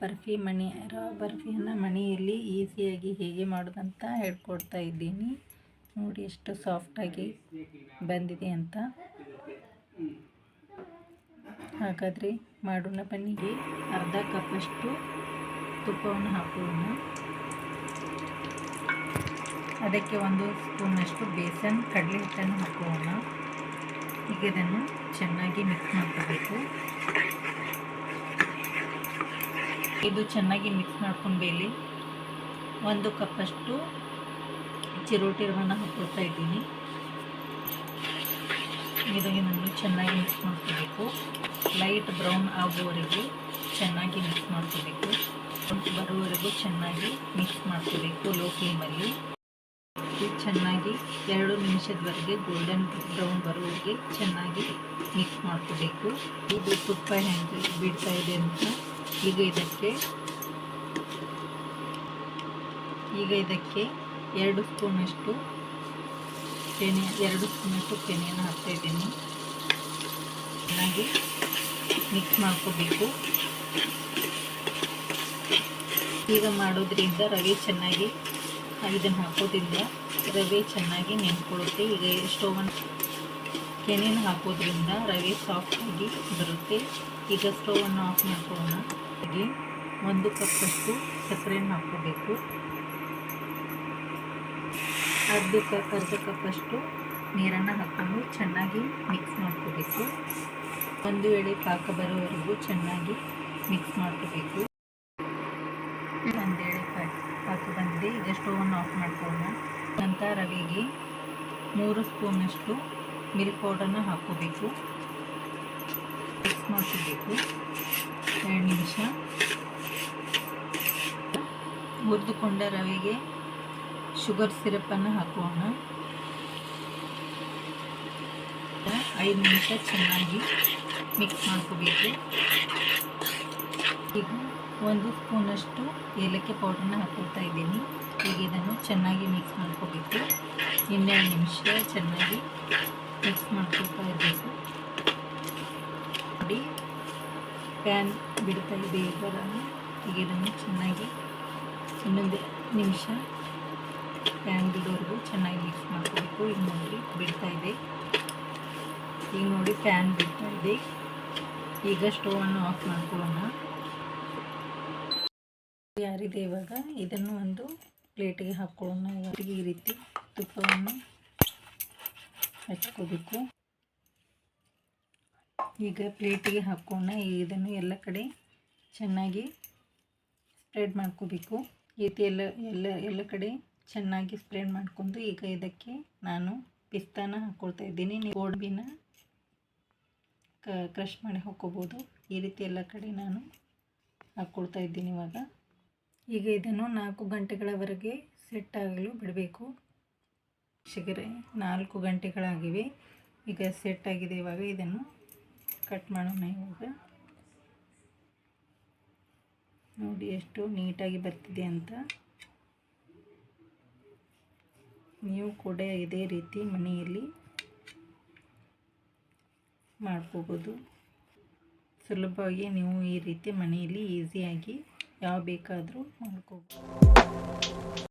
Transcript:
ಬರ್ಫಿ ಮಣಿ ರವಾ ಬರ್ಫಿಯನ್ನು ಮನೆಯಲ್ಲಿ ಈಸಿಯಾಗಿ ಹೇಗೆ ಮಾಡೋದಂತ ಹೇಳ್ಕೊಡ್ತಾ ಇದ್ದೀನಿ. ನೋಡಿ ಎಷ್ಟು ಸಾಫ್ಟಾಗಿ ಬಂದಿದೆ ಅಂತ. ಹಾಗಾದರೆ ಮಾಡೋಣ ಬನ್ನಿಗೆ ಅರ್ಧ ಕಪ್ಪಷ್ಟು ತುಪ್ಪವನ್ನು ಹಾಕೋಣ. ಅದಕ್ಕೆ ಒಂದು ಸ್ಪೂನಷ್ಟು ಬೇಸನ್, ಕಡಲೆ ಹಿಟ್ಟನ್ನು ಹಾಕೋಣ. ಈಗ ಇದನ್ನು ಚೆನ್ನಾಗಿ ಮಿಕ್ಸ್ ಮಾಡ್ಕೋಬೇಕು. ಇದು ಚೆನ್ನಾಗಿ ಮಿಕ್ಸ್ ಮಾಡ್ಕೊಂಡ್ಮೇಲೆ ಒಂದು ಕಪ್ಪಷ್ಟು ಚಿರೋಟಿ ರವನ್ನ ಹಾಕ್ಕೊಳ್ತಾ ಇದ್ದೀನಿ. ಇದನ್ನು ಚೆನ್ನಾಗಿ ಮಿಕ್ಸ್ ಮಾಡ್ಕೋಬೇಕು. ಲೈಟ್ ಬ್ರೌನ್ ಆಗುವವರೆಗೂ ಚೆನ್ನಾಗಿ ಮಿಕ್ಸ್ ಮಾಡ್ಕೋಬೇಕು. ಬರುವವರೆಗೂ ಚೆನ್ನಾಗಿ ಮಿಕ್ಸ್ ಮಾಡ್ಕೋಬೇಕು ಲೋ ಫ್ಲೇಮಲ್ಲಿ ಚೆನ್ನಾಗಿ ಎರಡು ನಿಮಿಷದವರೆಗೆ ಗೋಲ್ಡನ್ ಬ್ರೌನ್ ಬರುವವರೆಗೆ ಚೆನ್ನಾಗಿ ಮಿಕ್ಸ್ ಮಾಡ್ಕೋಬೇಕು. ಇದು ತುಪ್ಪ ಹೆಂಗೆ ಬಿಡ್ತಾ ಇದೆ ಅಂತ ಈಗ ಇದಕ್ಕೆ ಈಗ ಇದಕ್ಕೆ ಎರಡು ಸ್ಪೂನಷ್ಟು ಕೆನೆ ಎರಡು ಸ್ಪೂನಷ್ಟು ಕೆನೆಯನ್ನು ಹಾಕ್ತಾ ಇದ್ದೀನಿ. ಚೆನ್ನಾಗಿ ಮಿಕ್ಸ್ ಮಾಡ್ಕೋಬೇಕು. ಈಗ ಮಾಡೋದ್ರಿಂದ ರವೆ ಚೆನ್ನಾಗಿ ಇದನ್ನು ಹಾಕೋದ್ರಿಂದ ರವೆ ಚೆನ್ನಾಗಿ ನೆನ್ಕೊಳ್ಳುತ್ತೆ ಈಗ ಸ್ಟೋವನ್ನು ಕೆನೆಯನ್ನು ಹಾಕೋದ್ರಿಂದ ರವೆ ಸಾಫ್ಟಾಗಿ ಬರುತ್ತೆ. ಈಗ ಸ್ಟೋವನ್ನು ಆಫ್ ಮಾಡ್ಕೋಣ ಹಾಗೆ ಒಂದು ಕಪ್ಪಷ್ಟು ಸಕ್ಕರೆಯನ್ನು ಹಾಕ್ಕೋಬೇಕು. ಅರ್ಧ ಕಪ್ ಅರ್ಧ ಕಪ್ಪಷ್ಟು ನೀರನ್ನು ಹಾಕ್ಕೊಂಡು ಚೆನ್ನಾಗಿ ಮಿಕ್ಸ್ ಮಾಡ್ಕೋಬೇಕು. ಒಂದು ವೇಳೆ ಪಾಕ ಬರೋವರೆಗೂ ಚೆನ್ನಾಗಿ ಮಿಕ್ಸ್ ಮಾಡ್ಕೋಬೇಕು. ಒಂದು ವೇಳೆ ಪಾಕ ಬಂದಿದೆ. ಈಗ ಸ್ಟೋವನ್ನು ಆಫ್ ಮಾಡ್ಕೊಳ್ಳೋಣ. ನಂತರ ರವೆಗೆ ಮೂರು ಸ್ಪೂನಷ್ಟು ಮಿಲ್ಕ್ ಪೌಡರ್ನ ಹಾಕೋಬೇಕು ಮಿಕ್ಸ್ ಮಾಡ್ಕೋಬೇಕು. ಎರಡು ನಿಮಿಷ. ಹುರಿದುಕೊಂಡ ರವೆಗೆ ಶುಗರ್ ಸಿರಪನ್ನು ಹಾಕೋಣ. ಐದು ನಿಮಿಷ ಚೆನ್ನಾಗಿ ಮಿಕ್ಸ್ ಮಾಡ್ಕೋಬೇಕು. ಈಗ ಒಂದು ಸ್ಪೂನಷ್ಟು ಏಲಕ್ಕಿ ಪೌಡ್ರನ್ನ ಹಾಕೊಳ್ತಾ ಇದ್ದೀನಿ. ಈಗ ಇದನ್ನು ಚೆನ್ನಾಗಿ ಮಿಕ್ಸ್ ಮಾಡ್ಕೋಬೇಕು. ಇನ್ನೆರಡು ನಿಮಿಷ ಚೆನ್ನಾಗಿ ಮಿಕ್ಸ್ ಮಾಡ್ಕೊಳ್ತಾ ಇರಬೇಕು. ನೋಡಿ ಪ್ಯಾನ್ ಬಿಡ್ತಾ ಇದೆ ಈಗ ಈಗ ಇದನ್ನು ಚೆನ್ನಾಗಿ ಇನ್ನೊಂದು ನಿಮಿಷ ಪ್ಯಾನ್ ಬಿಡೋವರೆಗೂ ಚೆನ್ನಾಗಿ ಮಿಕ್ಸ್ ಮಾಡ್ಕೋಬೇಕು ಈಗ ನೋಡಿ, ಬಿಡ್ತಾ ಇದೆ. ಈಗ ನೋಡಿ ಪ್ಯಾನ್ ಬಿಡ್ತಾ ಇದೆ. ಈಗ ಸ್ಟೋವನ್ನು ಆಫ್ ಮಾಡ್ಕೊಳ್ಳೋಣ. ಯಾರಿದೆ ಇವಾಗ? ಇದನ್ನು ಒಂದು ಪ್ಲೇಟಿಗೆ ಹಾಕ್ಕೊಳ್ಳೋಣ. ಈಗ ಈ ರೀತಿ ತುಪ್ಪವನ್ನು ಹಚ್ಕೋಬೇಕು. ಈಗ ಪ್ಲೇಟಿಗೆ ಹಾಕೋಣ ಇದನ್ನು ಎಲ್ಲ ಕಡೆ ಚೆನ್ನಾಗಿ ಸ್ಪ್ರೆಡ್ ಮಾಡ್ಕೋಬೇಕು. ಈ ರೀತಿ ಎಲ್ಲ ಎಲ್ಲ ಎಲ್ಲ ಕಡೆ ಚೆನ್ನಾಗಿ ಸ್ಪ್ರೆಡ್ ಮಾಡ್ಕೊಂಡು ಈಗ ಇದಕ್ಕೆ ನಾನು ಪಿಸ್ತಾನ ಹಾಕ್ಕೊಳ್ತಾ ಇದ್ದೀನಿ. ನೀವು ಗೋಡಂಬಿನ ಕ್ರಷ್ ಮಾಡಿ ಹಾಕ್ಕೋಬೋದು. ಈ ರೀತಿ ಎಲ್ಲ ಕಡೆ ನಾನು ಹಾಕ್ಕೊಳ್ತಾ ಇದ್ದೀನಿ ಇವಾಗ. ಈಗ ಇದನ್ನು ನಾಲ್ಕು ಗಂಟೆಗಳವರೆಗೆ ಸೆಟ್ ಆಗಲು ಬಿಡಬೇಕು. ಶಿಗರೆ ನಾಲ್ಕು ಗಂಟೆಗಳಾಗಿವೆ. ಈಗ ಸೆಟ್ ಆಗಿದೆ ಇವಾಗ ಇದನ್ನು ಕಟ್ ಮಾಡೋಣ ಇವಾಗ. ನೋಡಿ ಎಷ್ಟು ನೀಟಾಗಿ ಬರ್ತಿದೆ ಅಂತ. ನೀವು ಕೂಡ ಇದೇ ರೀತಿ ಮನೆಯಲ್ಲಿ ಮಾಡ್ಕೋಬೋದು. ಸುಲಭವಾಗಿ ನೀವು ಈ ರೀತಿ ಮನೆಯಲ್ಲಿ ಈಸಿಯಾಗಿ ಯಾವ ಬೇಕಾದರೂ ಮಾಡ್ಕೋಬೋದು.